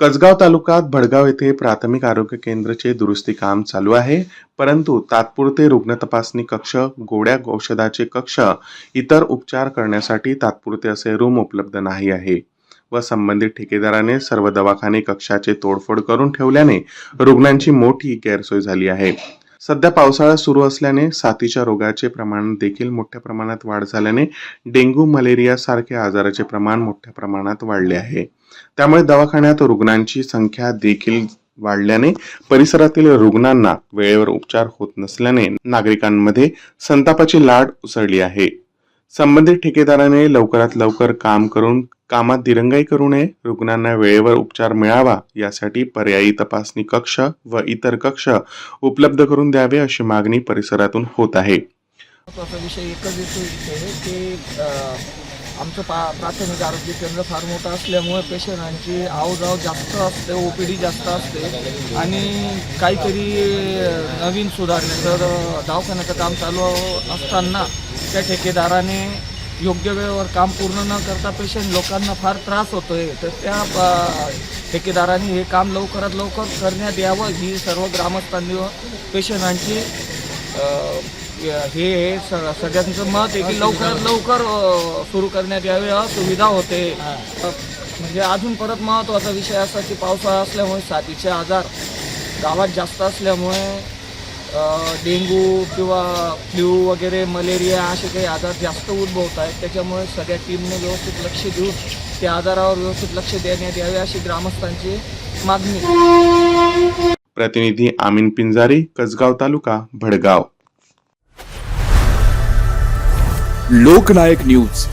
कसगाव तालुक्यात भडगाव येथे प्राथमिक आरोग्य केंद्राचे दुरुस्ती काम चालू आहे. परंतु तात्पुरते रुग्ण तपासणी कक्ष गोड्या औषधाचे कक्ष इतर उपचार करण्यासाठी तात्पुरते असे रूम उपलब्ध नाही आहे. व संबंधित ठेकेदाराने सर्व दवाखाने कक्षाचे तोडफोड करून ठेवल्याने रुग्णांची मोठी गैरसोय झाली आहे. सध्या पावसाळा सुरू असल्याने साथीच्या रोगाचे प्रमाण देखील मोठ्या प्रमाणात वाढ झाल्याने डेंग्यू मलेरिया सारख्या आजाराचे प्रमाण मोठ्या प्रमाणात वाढले आहे. त्यामुळे दवाखान्यात रुग्णांची संख्या देखील वाढल्याने परिसरातील रुग्णांना वेळेवर उपचार होत नसल्याने नागरिकांमध्ये संतापाची लाट उसळली आहे. संबंधित ठेकेदाराने लवकरात लवकर काम करून कामात दिरंगाई करू नये. रुग्णांना वेळेवर उपचार मिळावा यासाठी पर्यायी तपासणी कक्ष व इतर कक्ष उपलब्ध करून द्यावे अशी मागणी परिसरातून होत आहे. आमचं पा प्राथमिक आरोग्य केंद्र फार मोठं असल्यामुळे पेशंटांची आवजाव जास्त असते ओ पी डी जास्त असते. आणि काहीतरी नवीन सुधारणे तर दवाखान्याचं काम चालू असताना त्या ठेकेदाराने योग्य वेळेवर काम पूर्ण न करता पेशंट लोकांना फार त्रास होतो आहे तर त्या ठेकेदारांनी ठेकेदाराने हे काम लवकरात लवकर करण्यात यावं ही सर्व ग्रामस्थांनी पेशंटांची हे हे स- सगळ्यांचं मत आहे की लवकरात लवकर सुरू करण्यात यावे सुविधा होते. म्हणजे अजून परत महत्त्वाचा विषय असा की पावसाळा असल्यामुळे साथीचे आजार गावात जास्त असल्यामुळे अ, डेंग्यू किंवा फ्ल्यू वगैरे मलेरिया असे काही आजार जास्त उद्भवत आहेत. त्याच्यामुळे सगळ्या टीमने व्यवस्थित लक्ष देऊन त्या आजारावर व्यवस्थित लक्ष देण्यात यावे अशी ग्रामस्थांची मागणी. प्रतिनिधी आमीन पिंजारी कसगाव तालुका भडगाव. लोकनायक न्यूज.